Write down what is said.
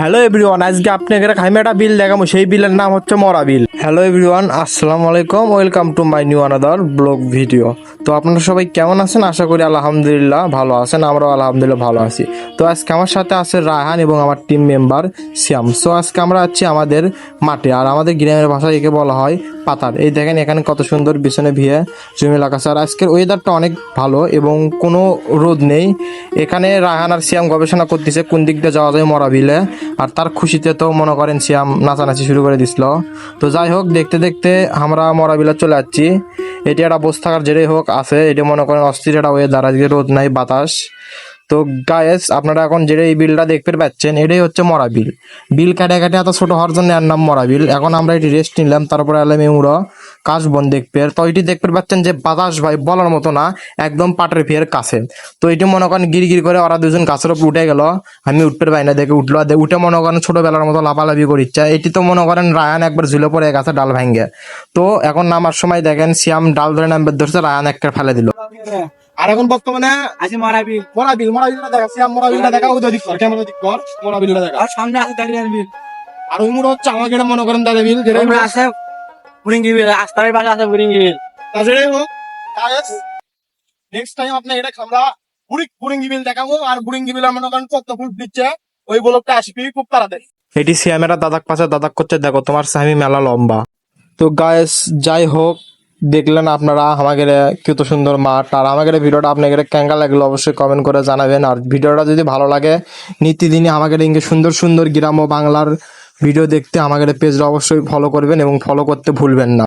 Hello everyone আজকে আপনাদের Jaime একটা বিল দেখাবো। সেই বিলের নাম হচ্ছে মরা বিল। হ্যালো এভরিওয়ান আসসালামু আলাইকুম welcome to my new another blog video তো আপনারা সবাই কেমন আছেন? আশা করি আলহামদুলিল্লাহ ভালো আছেন, আমরাও আলহামদুলিল্লাহ ভালো আছি। তো আজকে আমার সাথে আছে রায়হান এবং আমার টিম মেম্বার শ্যাম। সো আজকে আমরা আছি আমাদের মাঠে, আর আমাদের গ্রামের ভাষায় একে বলা হয় পাতার এই দেখেন এখানে কত সুন্দর পিছনে ভিয়ে জমি লাগাছে আর আজকের ওয়েদারটা অনেক ভালো এবং কোনো রোদ নেই। এখানে রায়হান আর শ্যাম গবেষণা করতেছে কোন দিক দিয়ে যাওয়া যায় মরা বিলে। আর তার খুশিতে তো মনে করেন শ্যাম নাচানাচি শুরু করে দিছিল। তো যাই হোক, দেখতে দেখতে আমরা মরা বিলে চলে যাচ্ছি এটি একটা বসে থাকার যেটাই হোক। আছে, এটা মনে করেন অস্থির একটা ওয়েদার আজকে রোদ নাই, বাতাস। তো গায়েস আপনারা এখন যেটা এই বিলটা দেখতে পাচ্ছেন, এটাই হচ্ছে মরা বিল বিল কাটে কাটে এত ছোট হওয়ার জন্য এর নাম মরা বিল এখন আমরা এটি রেস্ট নিলাম, তারপরে এলাম এমুড়ো কাশবন দেখতে তো এটি দেখতে পাচ্ছেন যে বাতাস ভাই বলার মতো না একদম পাটের ফিয়ের কাছে। তো এটি মনে করেন গির গির করে ওরা দুজন গাছের উপর উঠে গেল। আমি উঠতে পাই না দেখে উঠল। উঠে মনে করেন ছোটবেলার মতো লাফালাফি করিচ্ছে। এটি তো মনে করেন রায়ান একবার ঝুলে পড়ে গাছে ডাল ভাঙ্গে তো এখন নামার সময় দেখেন সিয়াম ডাল ধরে নামবে ধরছে রায়ান একটা ফেলে দিল। আর এখন বর্তমানে আছে মারাবি মরা বিল দেখা সিয়াম মরাবিলটা দেখা ওই দিক কর ক্যামেরা দিক কর মরাবিলটা দেখা। আর সামনে আছে দাঁড়িয়ে আনবি। আর ওই মুড়ো হচ্ছে আমাকে মনে করেন দাদা বিল যেটা আছে বুড়িঙ্গি বিল আস্তারের পাশে আছে বুড়িঙ্গি বিল তা হোক নেক্সট টাইম আপনি এটা আমরা বুড়ি বুড়িঙ্গি বিল দেখাবো আর বুড়িঙ্গি বিল মনে করেন কত ফুট দিচ্ছে ওই ব্লকটা আসবি খুব তাড়াতাড়ি। এটি সিয়ামেরা দাদাক পাশে দাদাক করছে দেখো তোমার সামি মেলা লম্বা। তো গায়েস যাই হোক দেখলেন আপনারা আমাদের কত সুন্দর মাঠ আর আমাদের ভিডিওটা আপনাদের কেঙ্গা লাগল অবশ্যই কমেন্ট করে জানাবেন। আর ভিডিওটা যদি ভালো লাগে নিত্যদিনই আমাদের ইংকে সুন্দর সুন্দর গ্রাম ও বাংলার ভিডিও দেখতে আমাদের পেজটা অবশ্যই ফলো করবেন এবং ফলো করতে ভুলবেন না।